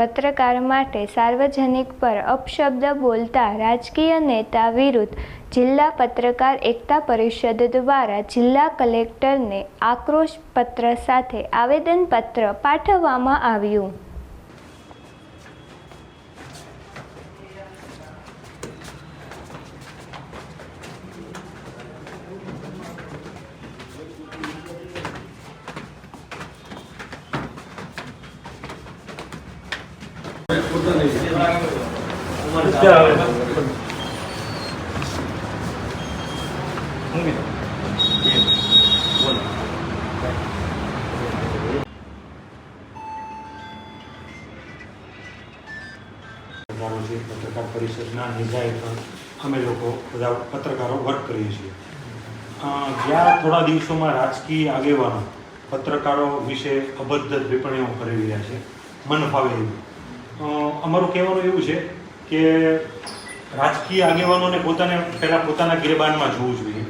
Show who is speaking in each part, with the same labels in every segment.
Speaker 1: પત્રકાર માટે સાર્વજનિક પર અપશબ્દ બોલતા રાજકીય નેતા વિરુદ્ધ જિલ્લા પત્રકાર એકતા પરિષદ દ્વારા જિલ્લા કલેક્ટરને આક્રોશ પત્ર સાથે આવેદનપત્ર પાઠવવામાં આવ્યું.
Speaker 2: પત્રકારો પરિષદના નિજા હેઠળ અમે લોકો બધા પત્રકારો વર્ક કરીએ છીએ જ્યાં થોડા દિવસોમાં રાજકીય આગેવાનો પત્રકારો વિશે અભદ્ર ટિપ્પણીઓ કરી રહ્યા છે. મન ફાવે અમારું કહેવાનું એવું છે કે રાજકીય આગેવાનોને પોતાને પહેલાં પોતાના ગિરબાનમાં જોવું જોઈએ.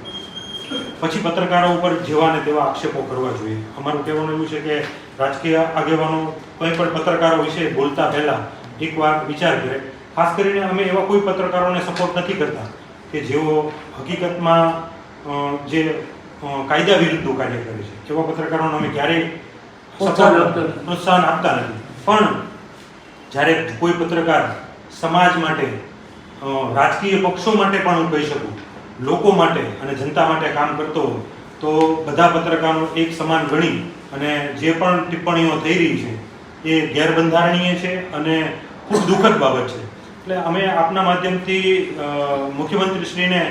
Speaker 2: પછી પત્રકારો ઉપર જેવા ને તેવા આક્ષેપો કરવા જોઈએ. અમારું કહેવાનું એવું છે કે રાજકીય આગેવાનો કંઈ પણ પત્રકારો વિશે બોલતા પહેલાં એકવાર વિચાર કરે. ખાસ કરીને અમે એવા કોઈ પત્રકારોને સપોર્ટ નથી કરતા કે જેઓ હકીકતમાં જે કાયદા વિરુદ્ધનું કાર્ય કરે છે. એવા પત્રકારોને અમે ક્યારેય.
Speaker 3: પ્રોત્સાહન આપતા નથી.
Speaker 2: પણ જ્યારે કોઈ પત્રકાર સમાજ માટે રાજકીય પક્ષો માટે પણ હું કહી શકું, લોકો માટે અને જનતા માટે કામ કરતો તો બધા પત્રકારો એક સમાન ગણી અને જે પણ ટિપ્પણીઓ થઈ રહી છે, એ ગેરબંધારણીય છે અને ખૂબ દુઃખદ બાબત છે. એટલે અમે આપના માધ્યમથી મુખ્યમંત્રીશ્રીને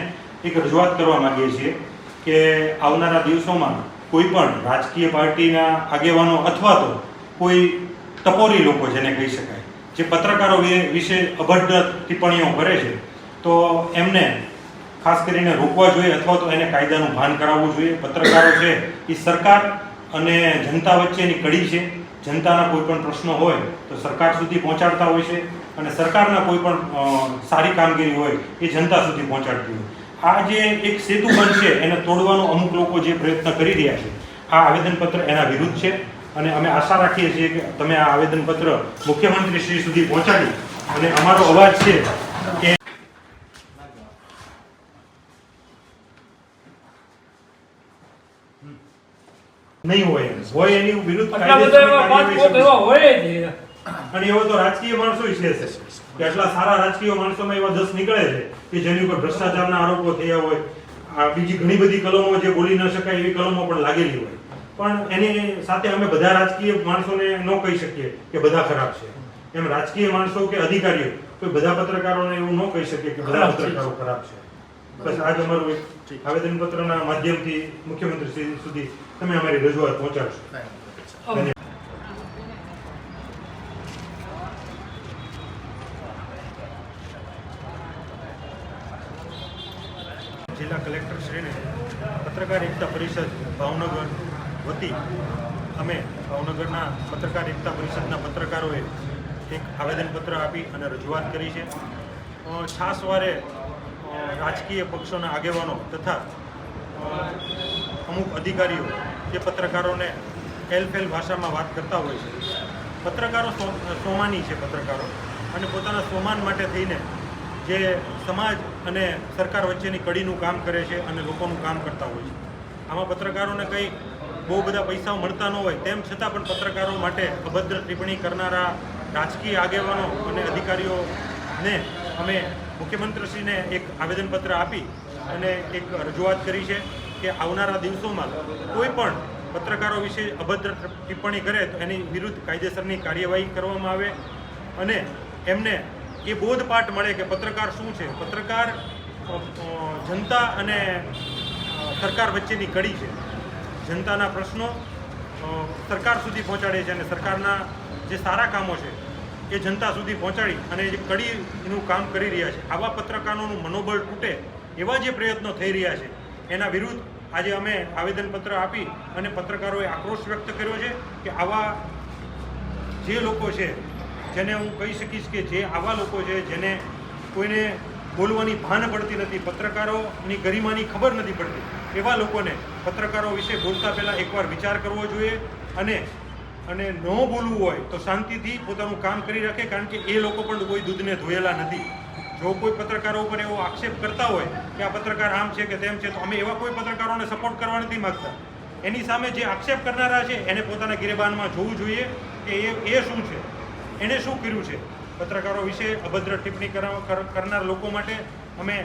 Speaker 2: એક રજૂઆત કરવા માંગીએ છીએ કે આવનારા દિવસોમાં કોઈ પણ રાજકીય પાર્ટીના આગેવાનો અથવા તો કોઈ ટપોરી લોકો, જેને કહી શકાય જે પત્રકારો વિશે અભદ્ર ટિપ્પણીઓ કરે છે, તો એમને ખાસ કરીને રોકવા જોઈએ અથવા તો એને કાયદાનું ભાન કરાવવું જોઈએ. પત્રકારો છે એ સરકાર અને જનતા વચ્ચેની કડી છે. જનતાના કોઈ પણ પ્રશ્નો હોય તો સરકાર સુધી પહોંચાડતા હોય છે અને સરકારના કોઈ પણ સારી કામગીરી હોય એ જનતા સુધી પહોંચાડતી હોય. આ જે એક સેતુ બનશે એને તોડવાનો અમુક લોકો જે પ્રયત્ન કરી રહ્યા છે, આ આવેદનપત્ર એના વિરુદ્ધ છે. અને અમે આશા રાખીએ છીએ કે તમે આ આવેદનપત્ર મુખ્યમંત્રી શ્રી સુધી પહોંચાડી અને અમારો અવાજ છે કે નહીં હોય હોય એની વિરુદ્ધ અને એવો તો રાજકીય માણસો છે કે આટલા સારા રાજકીય માણસોમાં એવા દસ નીકળે છે કે જેની ઉપર ભ્રષ્ટાચારના આરોપો થયા હોય. આ બીજી ઘણી બધી કલમો જે બોલી ન શકાય એવી કલમો પણ લાગેલી હોય. પણ એની સાથે અમે બધા રાજકીય માણસોને ન કહી શકીએ કે બધા ખરાબ છે. એમ રાજકીય માણસો કે અધિકારીઓ કોઈ બધા પત્રકારોને એવું ન કહી શકીએ કે બધા. પત્રકારો ખરાબ છે. બસ આજ અમારું એક આવેદનપત્રના માધ્યમથી મુખ્યમંત્રી સુધી તમે અમારી રજૂઆત પહોંચાડશો. જિલ્લા કલેક્ટર શ્રીને પત્રકાર એકતા પરિષદ ભાવનગર વતી અમે ભાવનગરના પત્રકાર એકતા પરિષદના પત્રકારોએ એક આવેદનપત્ર આપી અને રજૂઆત કરી છે. છાસ વારે રાજકીય પક્ષોના આગેવાનો તથા અમુક અધિકારીઓ જે પત્રકારોને એલફેલ ભાષામાં વાત કરતા હોય છે. પત્રકારો સોમાની છે પત્રકારો અને પોતાના સોમાન માટે થઈને જે સમાજ અને સરકાર વચ્ચેની કડીનું કામ કરે છે અને લોકોનું કામ કરતા હોય છે. આમાં પત્રકારોને કંઈ બહુ બધા પૈસા મળતા ન હોય, તેમ છતાં પણ પત્રકારો માટે અભદ્ર ટિપ્પણી કરનારા રાજકીય આગેવાનો અને અધિકારીઓને અમે મુખ્યમંત્રીશ્રીને એક આવેદનપત્ર આપી અને એક રજૂઆત કરી છે કે આવનારા દિવસોમાં કોઈ પણ પત્રકારો વિશે અભદ્ર ટિપ્પણી કરે તો એની વિરુદ્ધ કાયદેસરની કાર્યવાહી કરવામાં આવે અને એમને એ બોધપાઠ મળે કે પત્રકાર શું છે. પત્રકાર જનતા અને સરકાર વચ્ચેની કડી છે. જનતાના પ્રશ્નો સરકાર સુધી પહોંચાડે છે અને સરકારના જે સારા કામો છે, એ જનતા સુધી પહોંચાડી અને જે કડીનું કામ કરી રહ્યા છે, આવા પત્રકારોનું મનોબળ તૂટે એવા જે પ્રયત્નો થઈ રહ્યા છે, એના વિરુદ્ધ આજે અમે આવેદનપત્ર આપી અને પત્રકારોએ આક્રોશ વ્યક્ત કર્યો છે કે આવા જે લોકો છે, જેને હું કહી શકીશ કે જે આવા લોકો છે, જેને કોઈને બોલવાની ભાન પડતી નથી. પત્રકારોની ગરિમાની ખબર નથી પડતી. એવા લોકોને પત્રકારો વિશે બોલતા પહેલાં એકવાર વિચાર કરવો જોઈએ અને અને ન બોલવું હોય તો શાંતિથી પોતાનું કામ કરી રાખે, કારણ કે એ લોકો પણ કોઈ દૂધને ધોયેલા નથી. જો કોઈ પત્રકારો ઉપર એવો આક્ષેપ કરતા હોય કે આ પત્રકાર આમ છે કે તેમ છે, તો અમે એવા કોઈ પત્રકારોને સપોર્ટ કરવા નથી માગતા. એની સામે જે આક્ષેપ કરનારા છે, એને પોતાના ગિરેબાનમાં જોવું જોઈએ કે એ એ શું છે? એણે શું કર્યું છે? પત્રકારો વિશે અભદ્ર ટિપ્પણી કરા- કર- કરનાર લોકો માટે અમે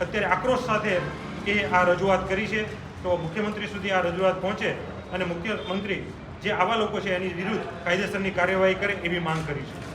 Speaker 2: અત્યારે આક્રોશ સાથે એ આ રજૂઆત કરી છે. તો મુખ્યમંત્રી સુધી આ રજૂઆત પહોંચે અને મુખ્યમંત્રી જે આવા લોકો છે એની વિરુદ્ધ કાયદેસરની કાર્યવાહી કરે એવી માંગ કરી છે.